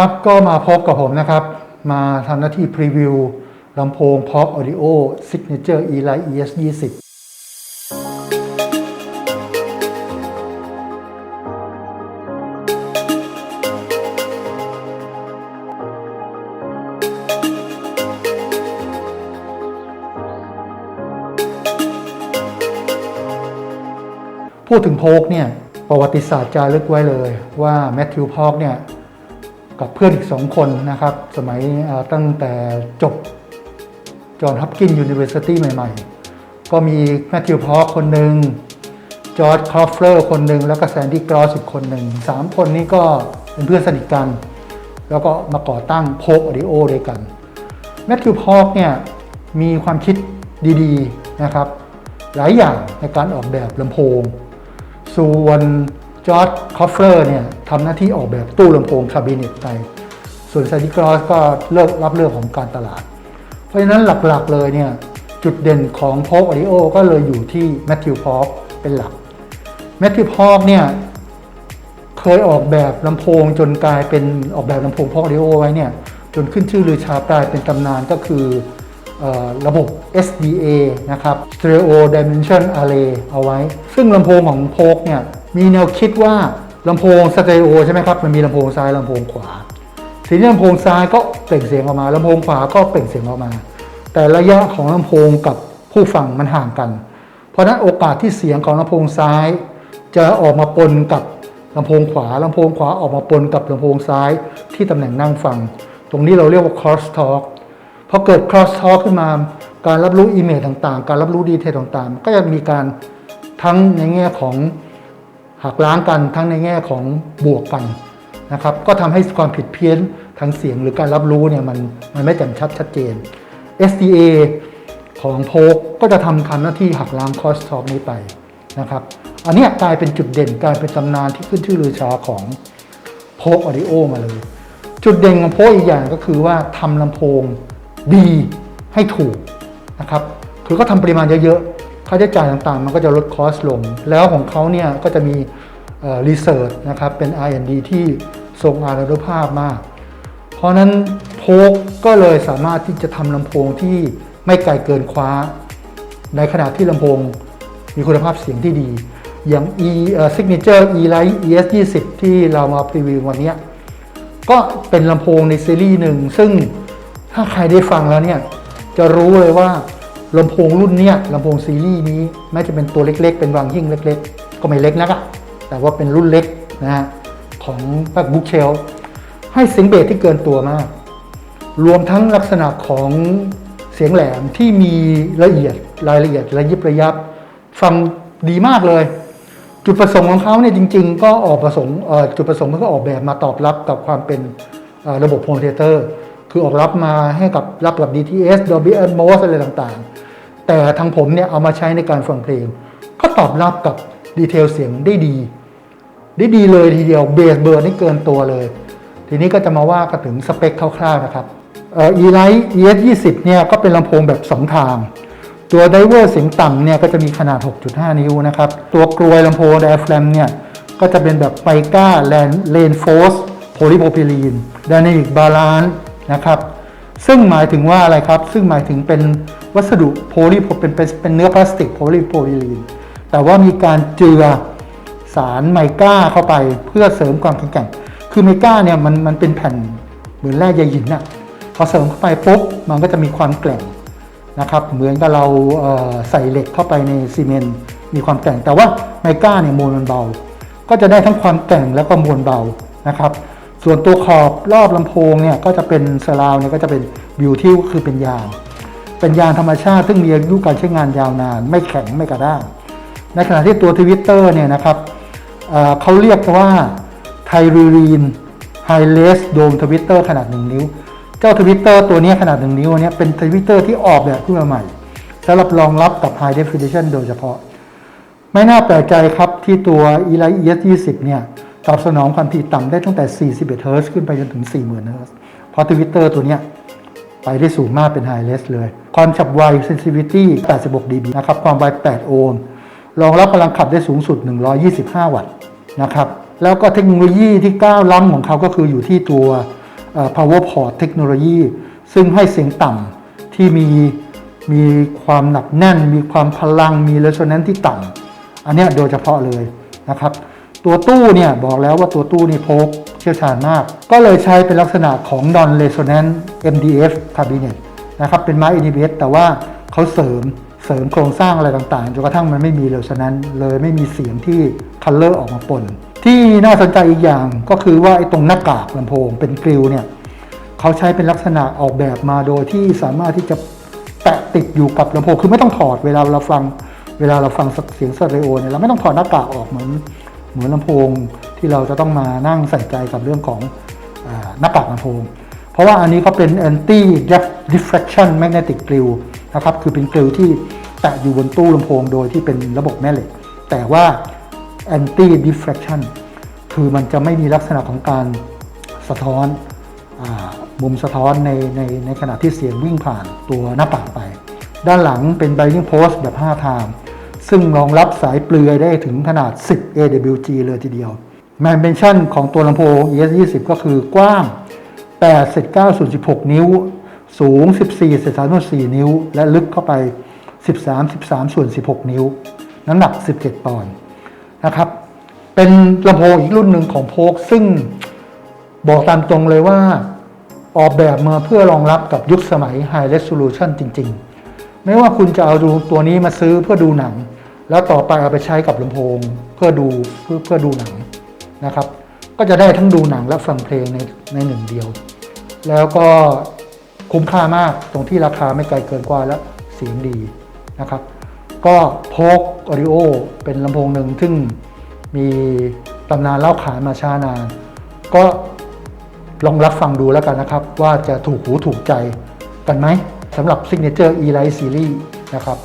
ครับก็มาพบกับผมนะครับ มาทำหน้าที่พรีวิวลำโพง Pop Audio Signature Eli ES 20พูดถึงโพกเนี่ยประวัติศาสตร์จารึกไว้เลยว่าแมทธิวพอกเนี่ย กับเพื่อนอีกสองคนนะครับ สมัยตั้งแต่จบจอห์นฮับกินยูนิเวอร์ซิตี้ใหม่ๆ ก็มีแมทธิวพอคนหนึ่งจอร์จคอฟเฟอร์คนหนึ่งแล้วก็แซนดี้กรอสอีกคนหนึ่งสามคนนี้ก็เป็นเพื่อนสนิทกัน แล้วก็มาก่อตั้งโพกออดิโอด้วยกันแมทธิวพอกเนี่ยมีความคิดดีๆนะครับ หลายอย่างในการออกแบบลำโพง ส่วน จอร์ดคอฟเฟอร์เนี่ยทำหน้าที่ออกแบบตู้ลำโพงคาบิเนตไป ส่วนซาดิกรอสก็เลิกรับเรื่องของการตลาด เพราะฉะนั้นหลักๆเลยเนี่ยจุดเด่นของพอกออดิโอก็เลยอยู่ที่แมทธิวพอกเป็นหลักแมทธิวพอกเนี่ยเคยออกแบบลำโพงจนกลายเป็นออกแบบลำโพงพอกออดิโอไว้เนี่ยจนขึ้นชื่อลือชากลายเป็นตำนานก็คืออระบบ SDA นะครับ Stereo Dimension Array เอาไว้ ซึ่งลำโพงของโพกเนี่ย มีแนวคิดว่าลำโพงสเตอริโอใช่ไหมครับมันมีลำโพงซ้ายลำโพงขวาทีนี้ลำโพงซ้ายก็เปล่งเสียงออกมาลำโพงขวาก็เปล่งเสียงออกมา แต่ระยะของลำโพงกับผู้ฟังมันห่างกัน เพราะนั้นโอกาสที่เสียงของลำโพงซ้าย จะออกมาปนกับลำโพงขวาลำโพงขวาออกมาปนกับลำโพงซ้ายที่ตำแหน่งนั่งฟัง ตรงนี้เราเรียกว่า cross talk พอเกิด cross talk ขึ้นมา การรับรู้อีเมลต่างๆ การรับรู้ดีเทลต่างๆ ก็จะมีการทั้งในแง่ของ หักล้างกันทั้งในแง่ของบวกกันนะครับ ก็ทำให้ความผิดเพี้ยนทางเสียงหรือการรับรู้เนี่ยมันมันไม่แจ่มชัดชัดเจน SDA ของโพกก็จะทำคำหน้าที่หักล้าง cross talk นี้ไปนะครับ อันนี้กลายเป็นจุดเด่นกลายเป็นตำนานที่ขึ้นชื่อลือชาของโพกออดิโอมาเลย จุดเด่นของโพกอีกอย่างก็คือว่าทำลำโพงดีให้ถูกนะครับ คือก็ทำปริมาณเยอะๆ ค่าใช้จ่ายต่างๆ มันก็จะลดคอสลง แล้วของเขาเนี่ยก็จะมีรีเสิร์ชนะครับเป็น R&D ที่ทรงอานุภาพมาก เพราะนั้นโพกก็เลยสามารถที่จะทำลำโพงที่ไม่ไกลเกินคว้า ในขณะที่ลำโพงมีคุณภาพเสียงที่ดี อย่าง e signature e light es 20ที่เรามาพรีวิววันนี้ก็เป็นลำโพงในซีรีส์หนึ่ง ซึ่งถ้าใครได้ฟังแล้วเนี่ย จะรู้เลยว่า ลำโพงรุ่นเนี้ยลำโพงซีรีส์นี้แม้จะเป็นตัวเล็กๆ เป็นวางหิ้งเล็ก ๆ ก็ไม่เล็กนักอะแต่ว่าเป็นรุ่นเล็กนะฮะของบุ๊กเชลให้เสียงเบสที่เกินตัวมาก รวมทั้งลักษณะของเสียงแหลมที่มีละเอียดรายละเอียดระยิบระยับ ฟังดีมากเลย จุดประสงค์ของเขาเนี่ยจริง ๆ ก็ออกประสงค์จุดประสงค์มันก็ออกแบบมาตอบรับกับความเป็นระบบโฮมเทเตอร์ คือออกรับมาให้กับรับกับ DTS Dolby Atmos อะไรต่างๆ แต่ทางผมเนี่ยเอามาใช้ในการฟังเพลง ก็ตอบรับกับดีเทลเสียงได้ดี ได้ดีเลยทีเดียวเบสเบอร์นี่เกินตัวเลย ทีนี้ก็จะมาว่ากันถึงสเปคคร่าวๆนะครับเอ่อ E-Lite ES 20เนี่ยก็เป็นลำโพงแบบ 2 ทาง ตัวไดเวอร์เสียงต่ำเนี่ยก็จะมีขนาด 6.5 นิ้วนะครับ ตัวกลวยลำโพงไดอะแฟรมเนี่ยก็จะเป็นแบบไฟก้าแลนเลนโฟสโพลิโพพิลีนดานิกบาลาน นะครับ ซึ่งหมายถึงว่าอะไรครับ ซึ่งหมายถึงเป็นวัสดุโพลีเป็นเป็นเป็นเนื้อพลาสติกโพลิโพพิลีน แต่ว่ามีการเจือสารไมก้าเข้าไปเพื่อเสริมความแข็งแกร่ง คือไมก้าเนี่ยมันมันเป็นแผ่นเหมือนแร่ใยหินน่ะพอเสริมเข้าไปปุ๊บมันก็จะมีความแกร่งนะครับ เหมือนกับเราเใส่เหล็กเข้าไปในซีเมนต์มีความแกร่ง แต่ว่าไมก้าเนี่ยมวลมันเบา ก็จะได้ทั้งความแกร่งแล้วก็มวลเบานะครับ ส่วนตัวขอบรอบลำโพงเนี่ยก็จะเป็นสลาวเนี่ยก็จะเป็นบิวทิวก็คือเป็นยาง เป็นยางธรรมชาติ ซึ่งมีอายุการใช้งานยาวนาน ไม่แข็งไม่กระด้าง ในขณะที่ตัวทวิตเตอร์เนี่ยนะครับเเขาเรียกว่าไทรูรีนไฮเลสโดมทวิตเตอร์ขนาด 1 นิ้ว เจ้าทวิตเตอร์ตัวนี้ขนาด 1 นิ้วเนี่ยเป็นทวิตเตอร์ที่ออกแบบขึ้นมาใหม่สำหรับรองรับกับ High Definition โดยเฉพาะ ไม่น่าแปลกใจครับที่ตัว e l i t ES 20 เนี่ย ตอบสนองความถี่ต่ำได้ตั้งแต่ 41 เฮิร์ตซ์ขึ้นไปจนถึง 40,000 เฮิร์ตซ์เพราะทวิตเตอร์ตัวเนี้ยไปได้สูงมากเป็น High Res เลย ความฉับไว Sensitivity 86 dB นะครับ ความไว 8 โอห์ม รองรับพลังขับได้สูงสุด 125 วัตต์นะครับ แล้วก็เทคโนโลยีที่ก้าวล้ำของเขาก็คืออยู่ที่ตัว power port เทคโนโลยีซึ่งให้เสียงต่ำที่มีมีความหนักแน่น มีความพลัง มี resonance ที่ต่ำอันนี้โดยเฉพาะเลยนะครับ ตัวตู้เนี่ยบอกแล้วว่าตัวตู้นี่โพกเชี่ยวชาญมาก ก็เลยใช้เป็นลักษณะของ non resonant MDF cabinet นะครับเป็นไม้ NBS แต่ว่าเขาเสริมเสริมโครงสร้างอะไรต่างๆจนกระทั่งมันไม่มี resonant เลยไม่มีเสียงที่ color ออกมาปน ที่น่าสนใจอีกอย่างก็คือว่าไอ้ตรงหน้ากากลำโพงเป็นกริลเนี่ยเขาใช้เป็นลักษณะออกแบบมาโดยที่สามารถที่จะแปะติดอยู่กับลำโพงคือไม่ต้องถอดเวลาเราฟังเวลาเราฟังเสียงสเตอริโอเนี่ยเราไม่ต้องถอดหน้ากากออกเหมือน เหมือนลำโพงที่เราจะต้องมานั่งใส่ใจกับเรื่องของอหน้ากากลำโพง เพราะว่าอันนี้เขาเป็น anti diffraction magnetic grill นะครับคือเป็นกริลที่แปะอยู่บนตู้ลำโพงโดยที่เป็นระบบแม่เหล็ก แต่ว่า anti diffraction คือมันจะไม่มีลักษณะของการสะท้อนอมุมสะท้อนในในในขณะที่เสียงวิ่งผ่านตัวหน้าต่างไป ด้านหลังเป็น binding post แบบ 5 ทาง ซึ่งรองรับสายเปลือยได้ถึงขนาด 10 AWG เลยทีเดียว Dimension ของตัวลำโพง ES20 ก็คือกว้าง8เศษ9ส่วน16 นิ้ว สูง 14 3 4 นิ้ว และลึกเข้าไป 13 13ส่วน16 นิ้ว น้ำหนัก 17 ปอนด์นะครับ เป็นลำโพงอีกรุ่นหนึ่งของโพกซึ่งบอกตามตรงเลยว่าออกแบบมาเพื่อรองรับกับยุคสมัย High Resolution จริง ๆ ไม่ว่าคุณจะเอาดูตัวนี้มาซื้อเพื่อดูหนัง แล้วต่อไปเอาไปใช้กับลำโพงเพื่อดูเพื่อเพื่อดูหนังนะครับ ก็จะได้ทั้งดูหนังและฟังเพลงในในหนึ่งเดียว แล้วก็คุ้มค่ามากตรงที่ราคาไม่ไกลเกินกว่าและเสียงดีนะครับ ก็โพกออริโอเป็นลำโพงหนึ่งซึ่งมีตำนานเล่าขานมาช้านาน ก็ลองรับฟังดูแล้วกันนะครับ ว่าจะถูกหูถูกใจกันไหมสำหรับ Signature E-Light Series นะครับ